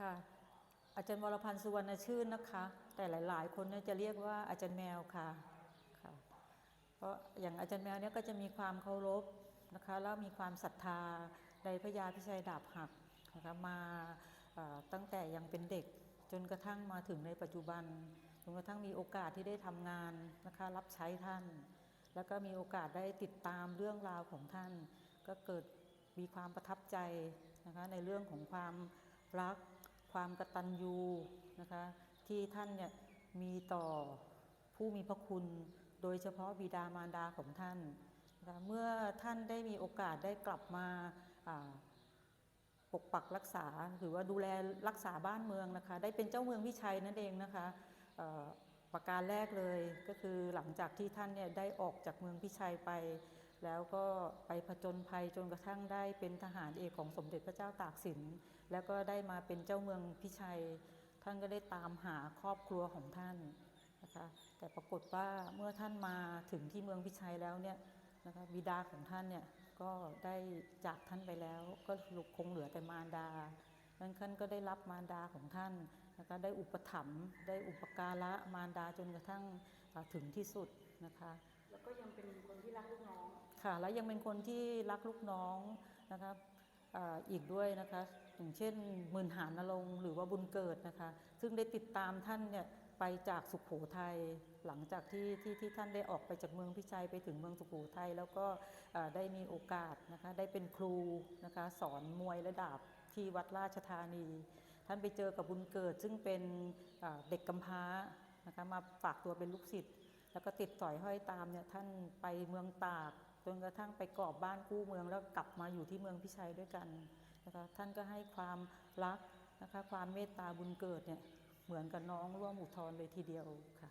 ค่ะ อาจารย์วรพันธ์สุวรรณชื่นนะคะ แต่หลาย ๆ คนเนี่ยจะเรียกว่าอาจารย์แมวค่ะค่ะ เพราะอย่างอาจารย์แมวเนี่ยก็จะมีความเคารพนะคะแล้วมีความศรัทธาในพระยาพิชัยดาบหักนะคะมาตั้งแต่ยังเป็นเด็กจนกระทั่งมาถึงในปัจจุบันจนกระทั่งมีโอกาสที่ได้ทำงานนะคะรับใช้ท่าน แล้วก็มีโอกาสได้ติดตามเรื่องราวของท่าน ก็เกิดมีความประทับใจนะคะในเรื่องของความรัก ความกตัญญูนะคะที่ท่านเนี่ยมีต่อผู้มีพระคุณ โดยเฉพาะบิดามารดาของท่านนะะเมื่อท่านได้มีโอกาสได้กลับมาปกปักรักษาหรือว่าดูแลรักษาบ้านเมืองนะคะ ได้เป็นเจ้าเมืองพิชัยนั่นเองนะคะประการแรกเลยก็คือหลังจากที่ท่านเนี่ยได้ออกจากเมืองพิชัยไป แล้วก็ไปผจญภัยจนกระทั่งได้เป็นทหารเอกของสมเด็จพระเจ้าตากสิน แล้วก็ได้มาเป็นเจ้าเมืองพิชัย ท่านก็ได้ตามหาครอบครัวของท่านนะคะแต่ปรากฏว่าเมื่อท่านมาถึงที่เมืองพิชัยแล้วเนี่ยนะคะบิดาของท่านเนี่ยก็ได้จากท่านไปแล้ว ก็หลงคงเหลือแต่มารดานั้นท่านก็ได้รับมารดาของท่านนะคะได้อุปถัมภ์ได้อุปการะมารดาจนกระทั่งถึงที่สุดนะคะแล้วก็ยังเป็นคนที่รักลูกน้อง ค่ะ แล้วยังเป็นคนที่รักลูกน้องนะคะอีกด้วยนะคะอย่างเช่นหมื่นหานนรงหรือว่าบุญเกิดนะคะ ซึ่งได้ติดตามท่านเนี่ยไปจากสุขโขทัยหลังจากที่ที่ที่ท่านได้ออกไปจากเมืองพิชัยไปถึงเมืองสุขโขทัยแล้วก็ได้มีโอกาสนะคะได้เป็นครูนะคะสอนมวยและดาบที่วัดราชธานี ท่านไปเจอกับบุญเกิด ซึ่งเป็นเด็กกำพร้านะคะมาฝากตัวเป็นลูกศิษย์แล้วก็ติดสอยห้อยตามเนี่ยท่านไปเมืองตาก จนกระทั่งไปกอบบ้านกู้เมืองแล้วกลับมาอยู่ที่เมืองพิชัยด้วยกันนะคะท่านก็ให้ความรักนะคะความเมตตาบุญเกิดเนี่ยเหมือนกับน้องร่วมอุทธรเลยทีเดียวค่ะ